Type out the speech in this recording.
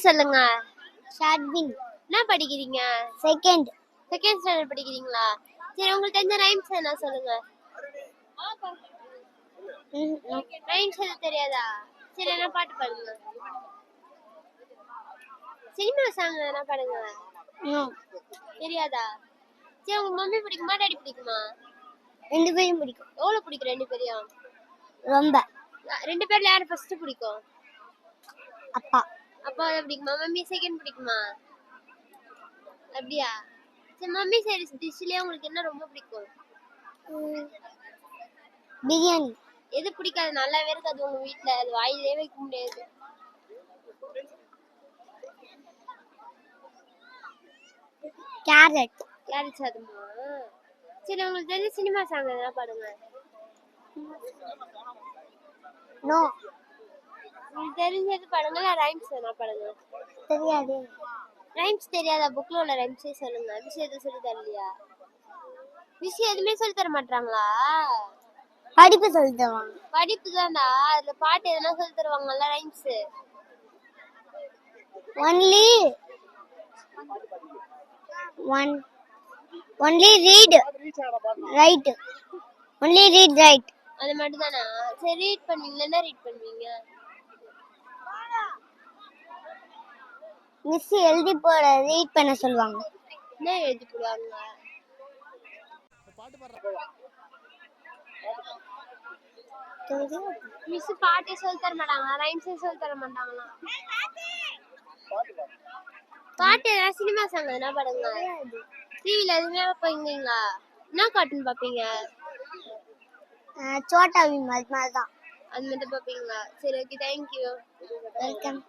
பேர் சொல்லுங்க. ஷாட்வின் என்ன படிக்கிறீங்க? செகண்ட் செகண்ட் ஸ்டாண்டர்ட் படிக்கிறீங்களா? சரி உங்களுக்கு தெரிஞ்ச ரைம்ஸ் என்ன சொல்லுங்க. ரைம்ஸ் எதுவும் தெரியாதா? சரி என்ன பாட்டு பாடுங்க. சினிமா சாங் என்ன பாடுங்க. தெரியாதா? சரி உங்க மம்மி பிடிக்குமா டாடி பிடிக்குமா? ரெண்டு பேரும் பிடிக்கும். எவ்வளவு பிடிக்கும் ரெண்டு பேரையும்? ரொம்ப. ரெண்டு பேர்ல யாரு ஃபர்ஸ்ட் பிடிக்கும்? அப்பா. அப்பா அதை பிடிக்குமா? மம்மி செகண்ட் பிடிக்குமா? அப்படியா? சரி மம்மி சரி டிஷ்லயே உங்களுக்கு என்ன ரொம்ப பிடிக்கும்? பிரியாணி. எது பிடிக்காது? நல்லாவே இருக்காது உங்க வீட்ல. அது வாயிலே வைக்க முடியாது. கேரட். கேரட் சாதமா? சரி உங்களுக்கு தெரிஞ்ச சினிமா சாங் எதனா பாடுங்க. நோ. தெரிஞ்சது பாடுங்க ரைம்ஸ் எதனா பாடுங்க தெரியாது. ரைம்ஸ் தெரியாதா? புக்ல உள்ள ரைம்ஸே சொல்லுங்க. விஷயம் எதுவும் சொல்லி தரலையா? விஷயம் எதுவுமே சொல்லி தர மாட்டாங்களா? படிப்பு சொல்லி தருவாங்க. படிப்பு தான்டா அதுல பாட்டு எதனா சொல்லி தருவாங்கல்ல rhymes only one only read write only read write அது மட்டும் தானா? சரி ரீட் பண்ணுவீங்களா? என்ன ரீட் பண்ணுவீங்க? மிஸ் எழுதி போட ரீட் பண்ண சொல்லுவாங்க. என்ன எழுதி போடுவாங்க? மிஸ் பாட்டே சொல்லி தர மாட்டாங்களா? ரைம்ஸே சொல்லி தர மாட்டாங்களாம் பாட்டு சினிமா சாங் எதனா பாடுங்க. டிவில எதுவுமே பார்ப்பீங்களா என்ன கார்ட்டூன் பார்ப்பீங்க? அஹ் சோட்டா பீம் அது மாதிரி தான் அது மட்டும் பார்ப்பீங்களா? சரி ஓகே தேங்க்யூ வெல்கம்